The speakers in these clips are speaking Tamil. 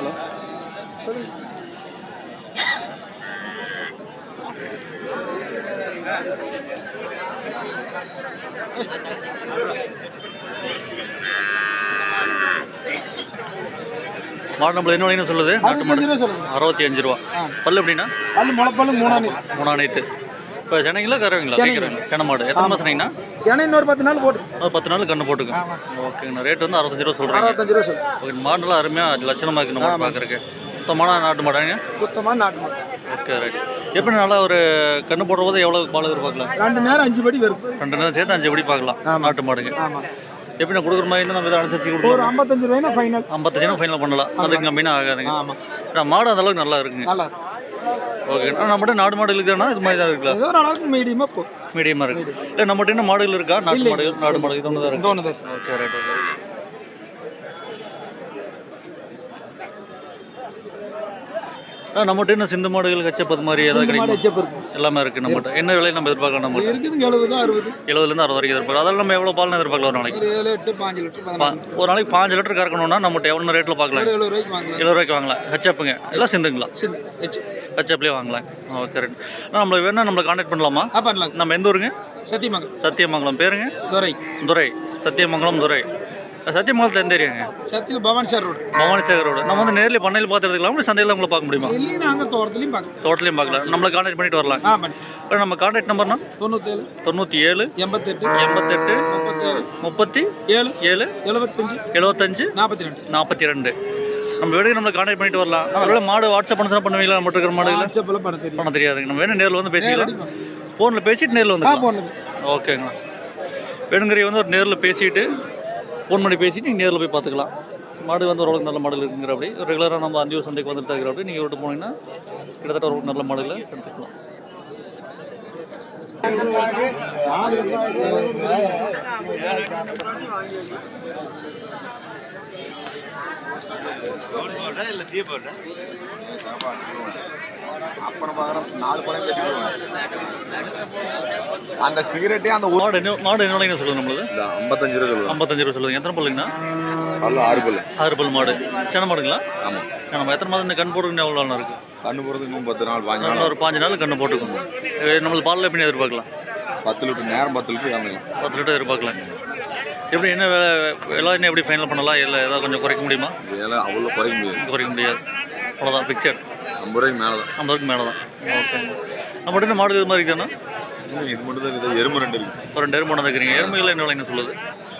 ஹலோ. மாடு நம்மள என்ன விலைன்னு சொல்லுது? நாட்டு மாடு. அறுபத்தி அஞ்சு ரூபா. பல்லு எப்படின்னா பல்லு முளைப்பல்லு மூணாம் மூணா நேத்து இப்போ சென்னைங்களா கறவைங்களா? சென்னை மாடு. எத்தனை மாதம் சொன்னீங்கன்னா ஏன்னா இன்னொரு பத்து நாள் போட்டு. ஒரு பத்து நாள் கண்ணு போட்டுங்க. ஓகேங்கண்ணா. ரேட் வந்து அறுபத்தஞ்சு ரூபா சொல்கிறீங்க அறுபத்தஞ்சு ரூபா சொல்லு ஓகே மாடு நல்லா அருமையாக லட்சணமாக இருக்கு நம்ம. பார்க்குறக்கு சுத்தமான நாட்டு மாடாங்க. சுத்தமாக நாட்டு மாடு. Okay right. எப்படி நல்லா ஒரு கண்ணு போடுற போது எவ்வளோ பால் எதிர்பார்க்கலாம்? ரெண்டு நேரம் அஞ்சு படி வரும் ரெண்டு நேரம் சேர்த்து அஞ்சு எப்படி பார்க்கலாம். நாட்டு மாடுங்க. எப்படி நான் கொடுக்குற மாதிரி நம்ம இதை அனுசரிச்சு ஒரு கொடுக்கலாம் ஐம்பத்தஞ்சு ரூபாய்னா ஃபைனல் ஐம்பத்தஞ்சுனா ஃபைனல் பண்ணலாம். அதுக்கு கம்மினா ஆகாதுங்க. ஆமாம் மாடு அந்த அளவுக்கு நல்லா இருக்குங்க. நல்லா ஓகே. நம்மகிட்ட நாடு மாடு இருக்குதுன்னா இது மாதிரி தான் ஒரு அளவுக்கு மீடியமாக போ மீடியமாக இருக்கு. இல்லை நம்மகிட்ட இன்னும் மாடுகள் இருக்கா? நாட்டு. மாடுகள் நாடு மாடுகள் இது ஒன்று தான் இருக்கு. ஓகே ரைட் ஓகே நம்மகிட்ட இன்னும் சிந்து மாடுகள் கச்சப்பது மாதிரி ஏதாவது கிடைக்கும்? எல்லாமே இருக்குது நம்மகிட்ட. என்ன விலை நம்ம எதிர்பார்க்கலாம் நம்ம இருக்குதுங்க எழுபது அறுபது. எழுபதுலேருந்து அறுபது வரைக்கும் எதிர்பார்க்கலாம். அதெல்லாம் நம்ம எவ்வளோ பால்னு எதிர்பார்க்கலாம் ஒரு நாளைக்கு? ஒரு ஏழு எட்டு பாஞ்சு லிட்டர் பா- பதினாலு ஒரு நாளைக்கு பாஞ்சு லிட்டர் கறக்கணும்னா நம்மகிட்ட எவ்வளோ ரேட்டில் பார்க்கலாம் எழுபது ரூபாய்க்கு வாங்கலாம். எழுபது ரூபாய்க்கு வாங்கலாம். ஹச்சப்புங்க எல்லாம் சிந்துங்களா? ஹச்சப்லேயே வாங்கலாம். Okay right. நம்மளுக்கு வேணா நம்மளை காண்டாக்ட் பண்ணலாமா? பண்ணலாம். நம்ம எந்த ஊருங்க? சத்தியமங்கலம். சத்தியமங்கலம். பேருங்க? துரை. துரை. சத்தியமங்கலம் துரை. சத்தியமங்கலத்தில் எந்த ஏரியாங்க சத்தியில் பவானி சார் ரோடு. பவானி சேகர் ரோடு. நம்ம வந்து நேரில் பண்ணையில் பார்த்து எடுத்துக்கலாம் இல்லை சந்தையில் உங்களை பார்க்க முடியுமா? இல்லையே நாங்கள் தோட்டத்துலையும் பார்க்கலாம் தோட்டலையும் பார்க்கலாம் நம்மளை காண்டாக்ட் பண்ணிட்டு வரலாம். ஆ பண்ணி. நம்ம காண்டாக்ட் நம்பர்னா தொண்ணூத்தேழு. தொண்ணூற்றி ஏழு எண்பத்தெட்டு. எண்பத்தெட்டு. முப்பத்தேழு. முப்பத்தி. ஏழு. ஏழு. எழுபத்தஞ்சு எழுபத்தஞ்சு நாற்பத்தி ரெண்டு நாற்பத்தி ரெண்டு நம்ம வீடுக்கு நம்மளை காண்டாக்ட் பண்ணிட்டு வரலாம். ஒருவேளை மாடு வாட்ஸ்அப் பண்ண பண்ணுவீங்களா? நம்ம இருக்கிற மாடுகளை? வாட்ஸ்அப்பில் பண்ண தெரியும். பண்ண தெரியாதுங்க. நம்ம வேணும் நேரில் வந்து பேசிக்கலாம். ஃபோனில் பேசிட்டு நேரில் வந்து ஓகேங்கண்ணா வேணுங்கிற வந்து ஒரு நேரில் பேசிட்டு ஃபோன் பண்ணி பேசிட்டு நீங்கள் நேரில் போய் பார்த்துக்கலாம். மாடு வந்து ஓரளவுக்கு நல்ல மாடல் இருக்குங்கிற அப்படி. ரெகுலராக நம்ம அஞ்சு சந்தைக்கு வந்துட்டு இருக்கிற அப்படி. நீங்கள் விட்டு போனீங்கன்னா கிட்டத்தட்ட ஒரு நல்ல மாடலில் எடுத்துக்கலாம். அப்புறம் பார்க்குறோம் நாலு படம் கட்டிடுவாங்க அந்த சிகரெட்டே அந்த மாடு என்ன மாடு என்ன விலைங்க சொல்லுங்க நம்மளுது? ஐம்பத்தஞ்சு ரூபா சொல்லுவாங்க ஐம்பத்தஞ்சு ரூபா சொல்லுங்க. எத்தனை பல்லுங்கண்ணா? பல்லு ஆறு பல்லு. ஆறு பல் மாடு. சேன மாடுங்களா? ஆமாம் நம்ம எத்தனை மாதம் இந்த கண் போட்டுக்கணும் எவ்வளோ நாள் இருக்குது கண்ணு போகிறதுக்கு இன்னும் பத்து நாள் பாஞ்சு இன்னும் நாள். ஒரு பாஞ்சு நாள் கண்ணு போட்டுக்கணும் நம்மளுக்கு பாலில் எப்படி எதிர்பார்க்கலாம்? பத்து லிட்டர் நேரம் பத்து லிட்டர் பத்து லிட்டர் எதிர்பார்க்கலாம். எப்படி என்ன வேலை எல்லாம் என்ன எப்படி ஃபைனல் பண்ணலாம்? இல்லை ஏதாவது கொஞ்சம் குறைக்க முடியுமா? இதெல்லாம் அவ்வளோ குறைக்க முடியாது. குறைக்க முடியாது. அவ்வளோதான் ஃபிக்ஸட் ஐம்பது ரூபாய்க்கு மேலே தான் ஐம்பதுக்கு மேலே தான் ஓகே. நம்மகிட்ட என்ன மாடு இது மாதிரி இருக்குதுன்னா இது மட்டும் தான் இருக்குது. எறும்பு ரெண்டு இருக்குது ரெண்டு எருமை வந்துக்கிறீங்க எருமைகள் என்ன விலைன்னு சொல்லுது?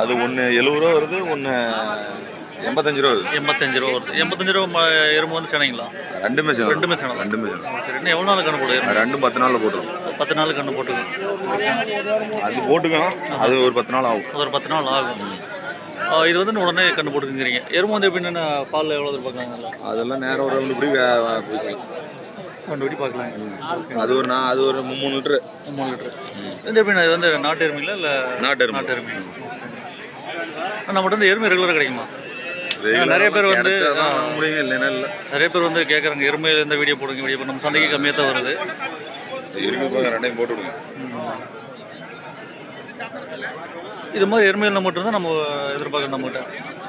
அது ஒன்று எழுபது ரூபா வருது ஒன்று எண்பத்தஞ்சு ரூபா வருது. எண்பத்தஞ்சு ரூபா வருது. எண்பத்தஞ்சு ரூபா எருமை வந்து சேனைங்களா? ரெண்டுமே சேர்ந்து ரெண்டுமே சேனை தான் ரெண்டுமே ஓகே ரெண்டு எவ்வளோ நாள் கண்ணு போடு எருமை? ரெண்டும் பத்து நாளில் போட்டுரும். பத்து நாள் கண்ணு போட்டுக்கணும் அது போட்டுக்கணும் அது ஒரு பத்து நாள் ஆகும். ஒரு பத்து நாள் ஆகும். இது வந்து உடனே கண்ணு போட்டுக்கிறீங்க. எருமை வந்து எப்படி என்ன பால் எவ்வளோ எதிர்பார்க்கலாங்களா? அதெல்லாம் நேரம் ஒரு ரெண்டு இப்படி வெடி பார்க்கலாம். அது ஒரு நான் அது ஒரு மூணு லிட்டரு. மூணு லிட்டரு. இது எப்படி இது வந்து நாட்டு எருமைங்களா இல்லை நாட்டு. நாட்டு எருமை? நம்மகிட்ட வந்து எருமை ரெகுலராக கிடைக்குமா? நிறைய பேர் வந்து, முடியும் இல்லைன்னா இல்லை. நிறைய பேர் வந்து கேட்குறாங்க எருமையில இந்த வீடியோ போடுங்க வீடியோ நம்ம சந்தைக்கு கம்மியாக தான் வருது. இருக்கு ரெண்டையும் போட்டு விடுங்க. இது மாதிரி எருமையில் நம்மகிட்ட இருந்தால் நம்ம எதிர்பார்க்கணும் நம்மகிட்ட.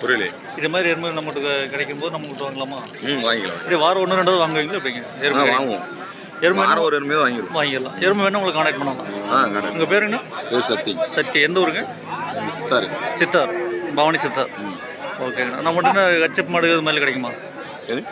புரியல இது மாதிரி எருமையில் நம்மகிட்ட கிடைக்கும் போது நம்ம கிட்ட வாங்கலாமா? ம் வாங்கிக்கலாம். இப்படி வாரம் ஒன்று ரெண்டாவது வாங்குவீங்களா எப்படிங்க? எருமை வாங்குவோம். எருமை ஒரு எருமையாக வாங்கிடுவோம். வாங்கிடலாம். எருமை உங்களுக்கு கான்டாக்ட் பண்ணலாம். உங்கள் பேர் என்ன? சக்தி சக்தி எந்த ஊருங்க? சித்தாரு. சித்தார். பவானி சித்தார். ஓகேங்கண்ணா நம்மகிட்ட கச்சப் மாடு இது மாதிரி கிடைக்குமா? எது?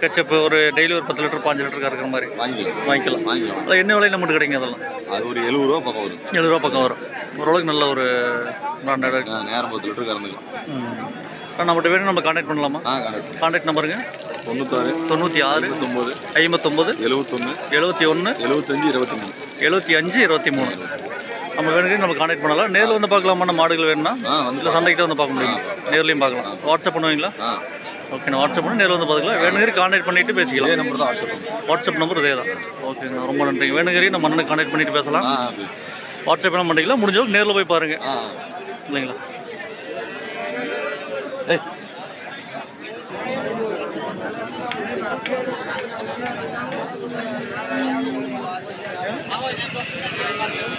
கச்சப்பு ஒரு டெய்லி ஒரு பத்து லிட்டர் பாஞ்சு லிட்டர் கறக்கிற மாதிரி. வாங்கிக்கலாம். வாங்கிக்கலாம். வாங்கிக்கலாம். அது என்ன விலையில் நம்மகிட்ட கிடைக்கும் அதெல்லாம்? அது ஒரு எழுபது ரூபா பக்கம் வரும். எழுபது ரூபா பக்கம் வரும். ஓரளவுக்கு நல்ல ஒரு பிராண்டட் நேரம் பத்து லிட்டர் கறந்துக்கலாம் நம்மகிட்ட வேணும் நம்ம கான்டாக்ட் பண்ணலாமா? கான்டாக்ட் நம்பருங்க தொண்ணூத்தாறு தொண்ணூற்றி ஆறு தொண்ணூத்தொம்பது ஐம்பத்தொம்பது எழுபத்தொன்று எழுபத்தி ஒன்று எழுபத்தஞ்சு இருபத்தி மூணு. எழுபத்தி அஞ்சு இருபத்தி மூணு. நம்ம வேணுங்க நம்ம கான்டாக்ட் பண்ணலாம். நேரில் வந்து பார்க்கலாமா மாடுகள் வேணும்னா? இல்லை சந்தைக்கிட்ட வந்து பார்க்க முடியும்? நேர்லையும் பார்க்கலாம். வாட்ஸ்அப் பண்ணுவீங்களா? ஓகே நான் வாட்ஸ்அப் பண்ணி நேரில் வந்து பார்த்துக்கலாம். வேணுங்கிற கான்டாக்ட் பண்ணிட்டு இதே பேசிக்கலாம் நம்பர் தான் வாட்ஸ்அப். வாட்ஸ்அப் நம்பர் இதே தான். ஓகேங்க ரொம்ப நன்றிங்க. வேணுங்கிற நம்ம அண்ணனை கான்டாக்ட் பண்ணிட்டு பேசலாம். வாட்ஸ்அப் என்ன பண்ணிக்கலாம் முடிஞ்சளவுக்கு நேரில் போய் பாருங்க. ஆ. இல்லைங்களா? ஏய். எதனாலங்க சொல்லுவாங்க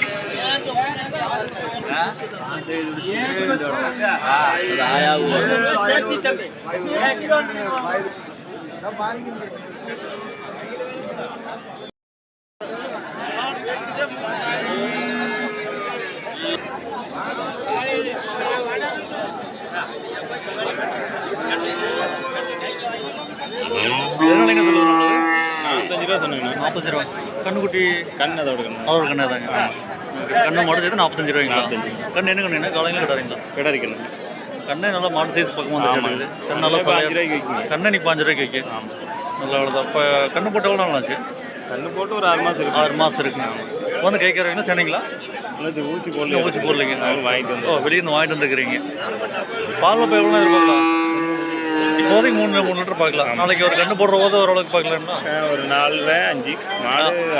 நாற்பத்தஞ்சு ரூபா சொன்னீங்கண்ணா நாற்பத்தஞ்சு ரூபா கண்ணுக்குட்டி. கண் அதோட கண்ணு. அதோட கண்ணே தாங்க கண்ணு மாடு சேர்த்து நாற்பத்தஞ்சு ரூபாய்ங்களா நாற்பத்தஞ்சு. கண்ணு என்ன கண்ணு காலையில் கிடாருங்களா கடை இருக்கணும் கண்ணே நல்லா மாடு சைஸ் பக்கம் வந்து கண்ணு நல்லா கண்ணே சதையா- ரூபாய்க்கு. கண்ணை நீ பாஞ்சு ரூபாய்க்கு வைக்க. ஆமாம் நல்லா அவ்வளோதான் இப்போ கண்ணு போட்டு எவ்வளோ நாள் ஆச்சு? கண்ணு போட்டு ஒரு ஆறு மாதம் இருக்கு. ஆறு மாதம் இருக்குங்க வந்து கேட்குறீங்களா சரிங்களா இன்னும் ஊசி இல்லை போடல ஊசி போடலைங்க. வாங்கிட்டு ஓ வந்து வெளியிருந்து வாங்கிட்டு வந்துருக்கிறீங்க. பால் இப்போ எவ்வளோ எதிர்பார்க்கலாம் இப்போதைக்கு மூணு மூணு லிட்டர் பார்க்கலாம். நாளைக்கு ஒரு கண்ணு போடுற போது ஓரளவுக்கு பார்க்கலாம்னா? ஒரு நாலு அஞ்சு.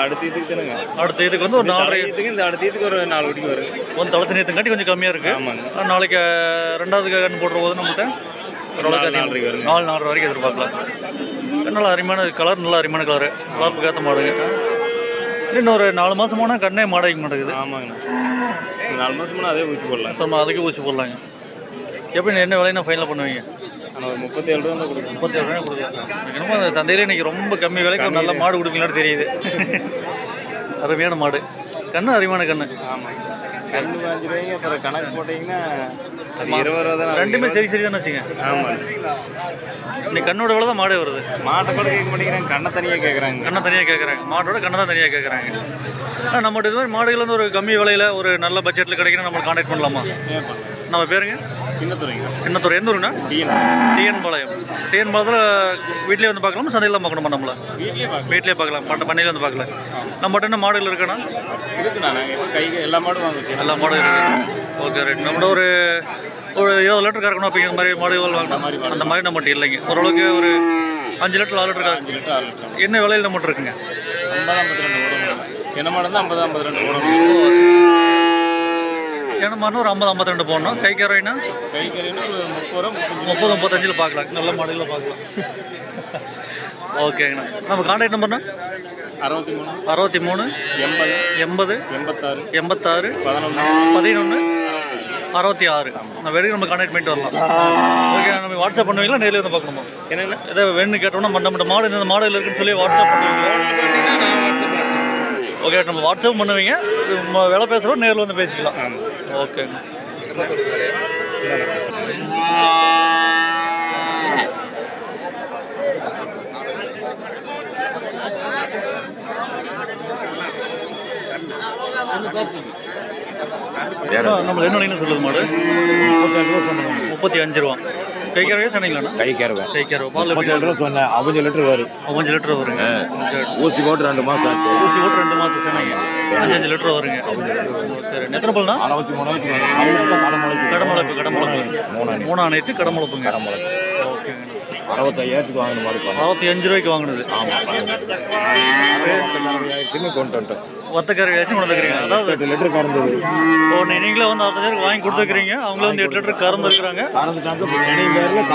அடுத்த இதுக்கு தானுங்க. அடுத்த இதுக்கு வந்து ஒரு நாலரை இதுக்கு இந்த அடுத்த இதுக்கு ஒரு நாலு குட்டிக்கு வருங்க ஒன்று தலைச்சு நேற்றுங்காட்டி கொஞ்சம் கம்மியாக இருக்குது ஆமாங்க. நாளைக்கு ரெண்டாவது கண்ணு போடுற போது நம்மகிட்ட ஓரளவுக்கு நாலு அதிகம் நாலு நாலரை வரைக்கும் எதிர்பார்க்கலாம். நல்ல அருமையான கலர் நல்ல அருமையான கலரு வளர்ப்புக்கு ஏற்ற மாடுங்க இன்னும் ஒரு நாலு மாதம் போனால் கண்ணே மாடைக்க மாட்டேங்குது. ஆமாங்கண்ணா நாலு மாதம் போனால் அதே ஊசி போடலாம். நம்ம அதுக்கு ஊசி போடலாங்க. எப்படி என்ன விலையை ஃபைனல் பண்ணுவீங்க ஆனால் முப்பத்தேழு ரூபா தான் கொடுக்கணும். முப்பத்தி ஏழு ரூபாய் கொடுக்கலாம் எனக்கு என்னமோ அந்த சந்தையில இன்னைக்கு ரொம்ப கம்மி விலைக்கு ஒரு நல்ல மாடு கொடுப்பீங்களான்னு தெரியுது. அருமையான மாடு. கண்ணு அருமையான கண்ணு. ஆமாங்க கண்ணு பாஞ்சு ரூபாய்க்கு அப்புறம் கணக்கு போட்டிங்கன்னா அது இருபது ரூபா தான் ரெண்டுமே சரி சரி தானே வச்சுங்க? ஆமாங்க இன்னைக்கு கண்ணோட விலை தான் மாடே வருது. மாட்டை கூட கேட்க மாட்டேங்கிறாங்க கண்ணை தனியாக கேட்குறாங்க. கண்ணை தனியாக கேட்குறாங்க. மாட்டோட கண்ணை தான் தனியாக கேட்குறாங்க. ஆனால் நம்மகிட்ட இது மாதிரி மாடுகள் வந்து ஒரு கம்மி விலையில் ஒரு நல்ல பட்ஜெட்டில் கிடைக்கணும் நம்ம கான்டாக்ட் பண்ணலாமா? நம்ம பேருங்க? சின்னத்துறைங்க சின்னத்தூர் எந்த ஊருண்ணா? TN TN. பாளையம் டிஎன் பாளையத்தில் வீட்லேயே வந்து பார்க்கலாமா? சந்தையில் பார்க்கணுமா நம்மள? வீட்லேயே வீட்லேயே பார்க்கலாம். பண்ண பண்ணையில வந்து பார்க்கலாம் நம்மகிட்ட என்ன மாடுகள் இருக்குண்ணா? இருக்குண்ணா கை எல்லா மாடும் வாங்க எல்லா மாடும் இருக்கு. ஓகே ரைட் நம்மளோட ஒரு ஒரு இருபது லிட்டர் கறக்கணும் அப்படிங்கிற மாதிரி மாடுகள் வாங்கணும்? அந்த மாதிரி நம்மகிட்ட இல்லைங்க. ஓரளவுக்கு ஒரு அஞ்சு லிட்டர் ஆறு லிட்டர் அஞ்சு லிட்டர் ஆறு லிட்டர். என்ன விலையில் நம்மகிட்ட இருக்குங்க? ஐம்பது ஐம்பத்தி ரெண்டு ஓடணும். சின்ன மாடு தான் ஐம்பது ஐம்பது ரெண்டு மாடுனா ஒரு ஐம்பது ஐம்பத்தி ரெண்டு போடணும். கை கறவைனா கை ஒரு முப்பது முப்பத்தஞ்சில் பார்க்கலாம். நல்ல மாடலில் பார்க்கலாம். ஓகேங்கண்ணா. நம்ம கான்டாக்ட் நம்பர்னா அறுபத்தி மூணு. அறுபத்தி மூணு. எண்பது. எண்பது. எண்பத்தாறு. எண்பத்தாறு. பதினொன்று. பதினொன்று. அறுபத்தி ஆறு. நான் வெளியே நம்ம கான்டாக்ட் பண்ணிட்டு வரலாம். ஓகே நம்ம வாட்ஸ்அப் பண்ணுவீங்களா? நேரில் வந்து பார்க்கணுமா? என்னென்ன ஏதாவது வேணும்னு கேட்டோம்னா நம்ம நம்ம மாடு இந்த மாடல் இருக்குன்னு சொல்லி வாட்ஸ்அப் பண்ணுவீங்களா? ஓகே நம்ம வாட்ஸ்அப் பண்ணுவீங்க. நம்ம வேலை பேசுகிறோம் நேரில் வந்து பேசிக்கலாம். ஓகேங்க நம்ம என்ன விலைன்னு சொல்லுது மாடு? முப்பத்தி அஞ்சு ரூபா. கை கறவையா சொன்னீங்களாண்ணா கை கேருவேன் கை கறவை பால் முப்பத்தேழு ரூபா சொன்னேன். அஞ்சு லிட்டர் வரும். அஞ்சு லிட்டர் வருங்க. ஊசி போட்டு ரெண்டு மாசம் ஆச்சு. ஊசி போட்டு ரெண்டு மாதம் சொன்னீங்க அஞ்சு அஞ்சு லிட்டர் வருங்க. சரி. எத்தனை பல்னா அறுபத்தி மூணாயிரத்தி கடமுளைக்கு. கடமுளைப்பு கடமுளைப்பு மூணு மூணு அனைத்து கடமுளைப்புங்க கடமுளைக்கு. ஓகேங்க. அறுபத்தையாயிரத்துக்கு வாங்கின மாதிரி அறுபத்தி அஞ்சு ரூபாய்க்கு வாங்கினது. ஆமாம் கொண்டு வந்துட்டோம். வத்தக்கறி வச்சு கொண்டு அதாவது எட்டு லிட்டர் கறந்தது. இப்போ நீங்களே வந்து அறுபதாயிரம் வாங்கி கொடுத்துருக்கிறீங்க. அவங்களே வந்து எட்டு லிட்டர் கறந்து இருக்கிறாங்க கறந்துட்டாங்க பேரில்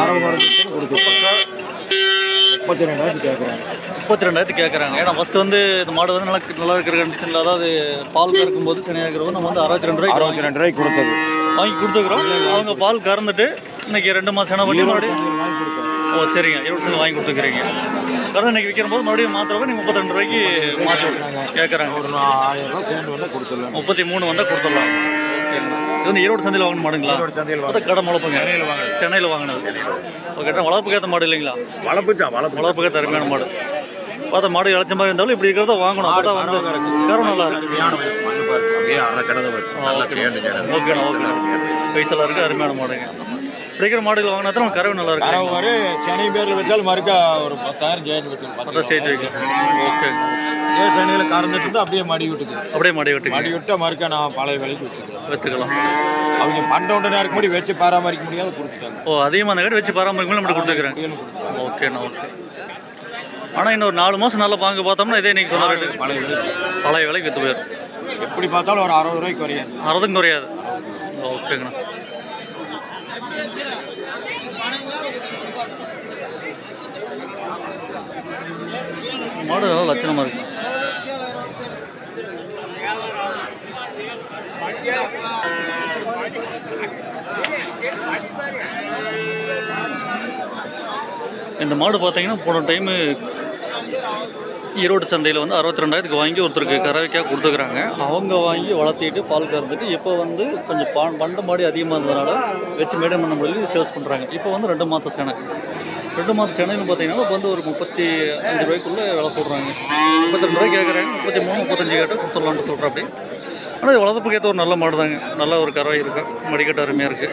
முப்பத்தி ரெண்டாயிரத்து கேட்குறேன் முப்பத்தி ரெண்டாயிரத்து கேட்குறாங்க ஏன்னா ஃபஸ்ட்டு வந்து இந்த மாடு வந்து நல்லா நல்லா இருக்கிற கண்டிஷனில் அதாவது பால் கறக்கும்போது சென்னையாக இருக்கிறவங்க நம்ம வந்து அறுபத்தி ரெண்டு ரூபாய்க்கு அறுபத்தி வாங்கி ரெண்டு ரூபாய்க்கு கொடுத்தது. வாங்கி கொடுத்துக்கிறோம் அவங்க பால் கறந்துட்டு இன்னைக்கு ரெண்டு மாதம் சென பண்ணி மறுபடியும் வாங்கி கொடுத்தோம். ஓ சரிங்க. இருபத்தி ரெண்டு வாங்கி கொடுத்துக்கிறீங்க கறந்து இன்னைக்கு விற்கிற போது மறுபடியும் மாத்திரப்ப நீங்கள் முப்பத்தி ரெண்டு ரூபாய்க்கு மாற்றி கேட்குறாங்க ஒரு ஆயிரம் ரூபாய் சேர்ந்து வந்தால் கொடுத்துடலாம். முப்பத்தி மூணு வந்தால் கொடுத்துடலாம். இது வந்து ஈரோடு சந்தையில் வாங்கணும் மாடுங்களா? சந்தையில் கடை முளப்புங்க. சென்னையில் வாங்க சென்னையில் வாங்கினது. ஓகே வளர்ப்புக்கு ஏற்ற மாடு இல்லைங்களா? வளர்ப்பு தான் வளர்ப்பு. வளர்ப்புக்கு அருமையான மாடு. பார்த்தா மாடு இழைச்ச மாதிரி இருந்தாலும் இப்படி இருக்கிறத வாங்கணும். அப்போ தான் வந்து கரம் நல்லா இருக்கு. ஓகே. ஓகேண்ணா, வயசு. வயசெல்லாம் இருக்குது அருமையான மாடுங்க. பிடிக்கிற மாடுகள் வாங்கினா தான் கறவை நல்லா கறவை இருக்கு வரும் சனி பேரில் வச்சாலும் மறுக்கா ஒரு பத்தாயிரம் சேர்ந்து வைக்கணும் அதான் சேர்த்து வைக்கலாம் ஓகே. இதே சனியில் கறந்துட்டு இருந்தா அப்படியே மடி விட்டுக்கு அப்படியே மாடி மடி வெட்டுங்க விட்டா மறுக்கா நான் பழைய விலைக்கு வச்சுக்கிறேன். வெத்துக்கலாம் அவங்க பண்டவுண்டனா இருக்க முடி வச்சு பராமரிக்க முடியாத கொடுத்துட்டாங்க. ஓ அதிகமாக அந்த வச்சு பராமரிக்கணும் நம்ம கொடுத்துக்கிறேன். ஓகேண்ணா ஓகே ஆனால் இன்னும் ஒரு நாலு மாதம் நல்லா பாங்க பார்த்தோம்னா இதே நீங்கள் சொன்ன ரேட்டு. பழைய விலைக்கு. பழைய விலைக்கு விற்று போயிடும். எப்படி பார்த்தாலும் ஒரு அறுபது ரூபாய்க்கு குறையாது. அறுபதும் குறையாது. ஓகேங்கண்ணா. மாடு நல்லா லட்சணமாக இருக்கு. இந்த மாடு பார்த்தீங்கன்னா போன டைமு ஈரோடு சந்தையில் வந்து அறுபத்தி ரெண்டாயிரத்துக்கு வாங்கி ஒருத்தருக்கு கறவைக்காக கொடுத்துக்கிறாங்க. அவங்க வாங்கி வளர்த்திட்டு பால் கறந்துட்டு இப்போ வந்து கொஞ்சம் பா பண்ட மாடி அதிகமாக இருந்ததுனால வச்சு மேடம் பண்ண முடியல சேல்ஸ் பண்ணுறாங்க இப்போ வந்து ரெண்டு மாத சேனை. ரெண்டு மாத சேனைன்னு பார்த்தீங்கன்னா இப்போ வந்து ஒரு முப்பத்தி அஞ்சு ரூபாய்க்குள்ளே விலை சொல்கிறாங்க முப்பத்தி ரெண்டு ரூபாய் கேட்குறாங்க முப்பத்தி மூணு முப்பத்தஞ்சு கேட்டால் கொடுத்துடலான்ட்டு சொல்கிறேன் அப்படி. ஆனால் இது வளர்ப்புக்கு ஏற்ற ஒரு நல்ல மாடு தாங்க நல்ல ஒரு கறவை இருக்கும் மடிக்கட்டு அருமையாக இருக்குது